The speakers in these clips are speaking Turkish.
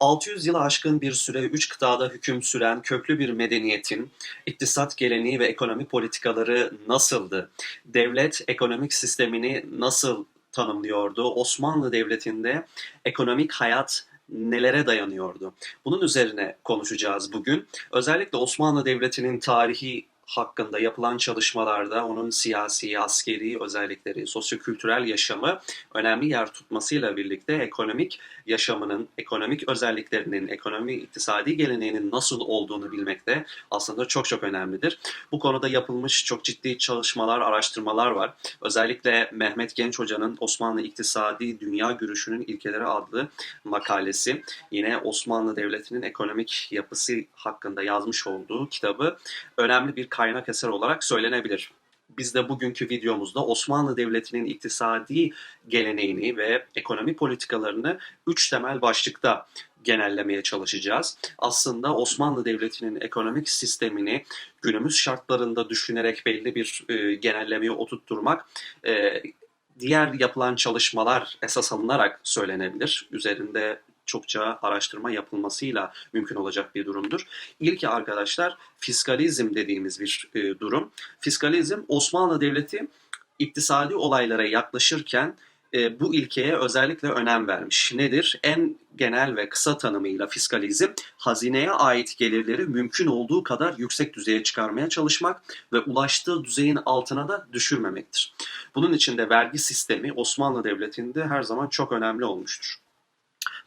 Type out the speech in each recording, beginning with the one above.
600 yılı aşkın bir süre üç kıtada hüküm süren köklü bir medeniyetin iktisat geleneği ve ekonomi politikaları nasıldı? Devlet ekonomik sistemini nasıl tanımlıyordu? Osmanlı Devleti'nde ekonomik hayat nelere dayanıyordu? Bunun üzerine konuşacağız bugün. Özellikle Osmanlı Devleti'nin tarihi hakkında yapılan çalışmalarda onun siyasi, askeri özellikleri, sosyokültürel yaşamı önemli yer tutmasıyla birlikte ekonomik yaşamının, ekonomik özelliklerinin, ekonomi iktisadi geleneğinin nasıl olduğunu bilmek de aslında çok çok önemlidir. Bu konuda yapılmış çok ciddi çalışmalar, araştırmalar var. Özellikle Mehmet Genç Hoca'nın Osmanlı İktisadi Dünya Görüşünün İlkeleri adlı makalesi yine Osmanlı Devleti'nin ekonomik yapısı hakkında yazmış olduğu kitabı önemli bir kaynak eser olarak söylenebilir. Biz de bugünkü videomuzda Osmanlı Devleti'nin iktisadi geleneğini ve ekonomi politikalarını üç temel başlıkta genellemeye çalışacağız. Aslında Osmanlı Devleti'nin ekonomik sistemini günümüz şartlarında düşünerek belli bir e, genellemeye oturtturmak e, diğer yapılan çalışmalar esas alınarak söylenebilir. Üzerinde çokça araştırma yapılmasıyla mümkün olacak bir durumdur. İlki arkadaşlar fiskalizm dediğimiz bir e, durum. Fiskalizm Osmanlı Devleti iktisadi olaylara yaklaşırken e, bu ilkeye özellikle önem vermiş. Nedir? En genel ve kısa tanımıyla fiskalizm, hazineye ait gelirleri mümkün olduğu kadar yüksek düzeye çıkarmaya çalışmak ve ulaştığı düzeyin altına da düşürmemektir. Bunun için de vergi sistemi Osmanlı Devleti'nde her zaman çok önemli olmuştur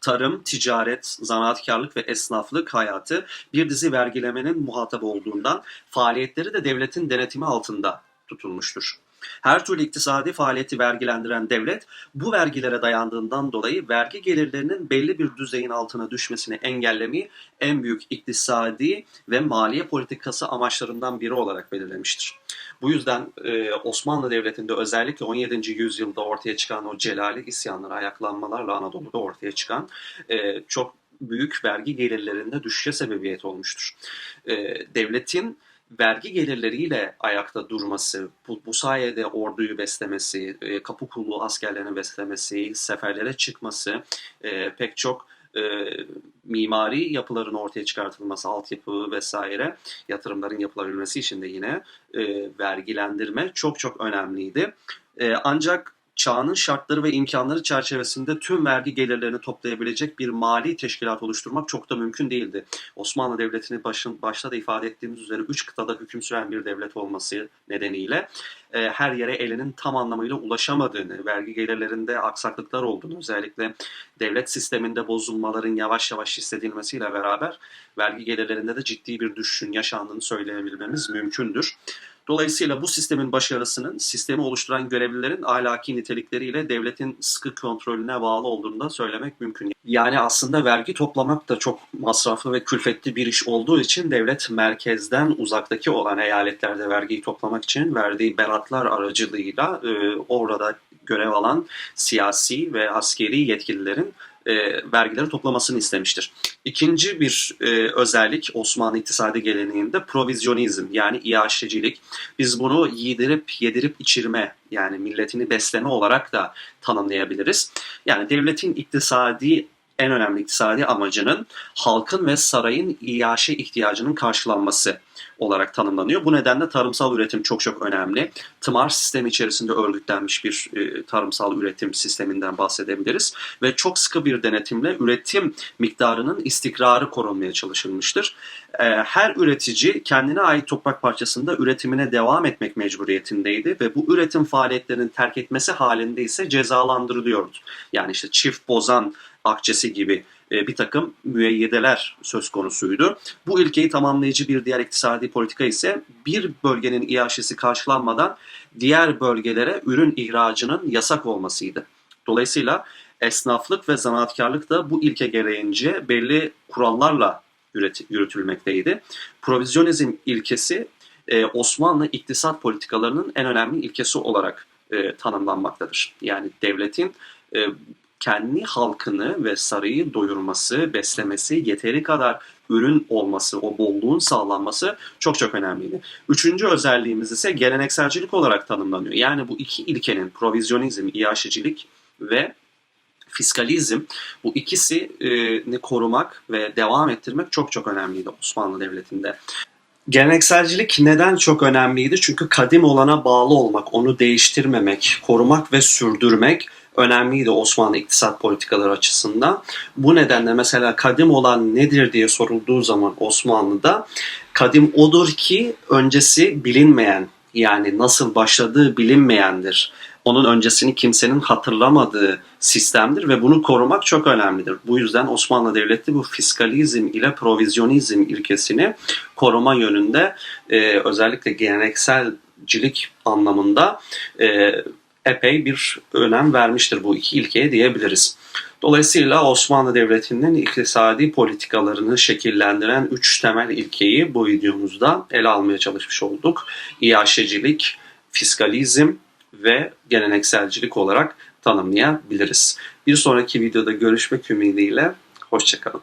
tarım, ticaret, zanaatkarlık ve esnaflık hayatı bir dizi vergilemenin muhatabı olduğundan faaliyetleri de devletin denetimi altında tutulmuştur. Her türlü iktisadi faaliyeti vergilendiren devlet bu vergilere dayandığından dolayı vergi gelirlerinin belli bir düzeyin altına düşmesini engellemeyi en büyük iktisadi ve maliye politikası amaçlarından biri olarak belirlemiştir. Bu yüzden e, Osmanlı Devleti'nde özellikle 17. yüzyılda ortaya çıkan o celali isyanlar, ayaklanmalarla Anadolu'da ortaya çıkan e, çok büyük vergi gelirlerinde düşüşe sebebiyet olmuştur. E, devletin vergi gelirleriyle ayakta durması, bu, bu sayede orduyu beslemesi, e, kapı kulluğu askerlerini beslemesi, seferlere çıkması, e, pek çok e, mimari yapıların ortaya çıkartılması, altyapı vesaire yatırımların yapılabilmesi için de yine e, vergilendirme çok çok önemliydi. E, ancak çağının şartları ve imkanları çerçevesinde tüm vergi gelirlerini toplayabilecek bir mali teşkilat oluşturmak çok da mümkün değildi. Osmanlı Devleti'ni başın, başta da ifade ettiğimiz üzere üç kıtada hüküm süren bir devlet olması nedeniyle e, her yere elinin tam anlamıyla ulaşamadığını, vergi gelirlerinde aksaklıklar olduğunu, özellikle devlet sisteminde bozulmaların yavaş yavaş hissedilmesiyle beraber vergi gelirlerinde de ciddi bir düşüşün yaşandığını söyleyebilmemiz mümkündür. Dolayısıyla bu sistemin başarısının sistemi oluşturan görevlilerin ahlaki nitelikleriyle devletin sıkı kontrolüne bağlı olduğunu da söylemek mümkün. Yani aslında vergi toplamak da çok masraflı ve külfetli bir iş olduğu için devlet merkezden uzaktaki olan eyaletlerde vergiyi toplamak için verdiği beratlar aracılığıyla e, orada görev alan siyasi ve askeri yetkililerin e, vergileri toplamasını istemiştir. İkinci bir e, özellik Osmanlı iktisadi geleneğinde provizyonizm yani iaşecilik. Biz bunu yedirip yedirip içirme yani milletini besleme olarak da tanımlayabiliriz. Yani devletin iktisadi en önemli iktisadi amacının halkın ve sarayın iaşe ihtiyacının karşılanması olarak tanımlanıyor. Bu nedenle tarımsal üretim çok çok önemli. Tımar sistemi içerisinde örgütlenmiş bir e, tarımsal üretim sisteminden bahsedebiliriz ve çok sıkı bir denetimle üretim miktarının istikrarı korunmaya çalışılmıştır. E, her üretici kendine ait toprak parçasında üretimine devam etmek mecburiyetindeydi ve bu üretim faaliyetlerinin terk etmesi halinde ise cezalandırılıyordu. Yani işte çift bozan akçesi gibi e, bir takım müeyyedeler söz konusuydu. Bu ilkeyi tamamlayıcı bir diğer iktisadi politika ise bir bölgenin iaşesi karşılanmadan diğer bölgelere ürün ihracının yasak olmasıydı. Dolayısıyla esnaflık ve zanaatkarlık da bu ilke gereğince belli kurallarla yürütülmekteydi. Provizyonizm ilkesi e, Osmanlı iktisat politikalarının en önemli ilkesi olarak e, tanımlanmaktadır. Yani devletin kendi halkını ve sarayı doyurması, beslemesi, yeteri kadar ürün olması, o bolluğun sağlanması çok çok önemliydi. Üçüncü özelliğimiz ise gelenekselcilik olarak tanımlanıyor. Yani bu iki ilkenin provizyonizm, iaşecilik ve fiskalizm bu ikisini korumak ve devam ettirmek çok çok önemliydi Osmanlı Devleti'nde. Gelenekselcilik neden çok önemliydi? Çünkü kadim olana bağlı olmak, onu değiştirmemek, korumak ve sürdürmek önemliydi Osmanlı iktisat politikaları açısından. Bu nedenle mesela kadim olan nedir diye sorulduğu zaman Osmanlı'da kadim odur ki öncesi bilinmeyen yani nasıl başladığı bilinmeyendir. Onun öncesini kimsenin hatırlamadığı sistemdir ve bunu korumak çok önemlidir. Bu yüzden Osmanlı Devleti bu fiskalizm ile provizyonizm ilkesini koruma yönünde e, özellikle gelenekselcilik anlamında e, epey bir önem vermiştir bu iki ilkeye diyebiliriz. Dolayısıyla Osmanlı Devleti'nin iktisadi politikalarını şekillendiren üç temel ilkeyi bu videomuzda ele almaya çalışmış olduk. İyaşecilik, fiskalizm ve gelenekselcilik olarak tanımlayabiliriz. Bir sonraki videoda görüşmek ümidiyle, hoşçakalın.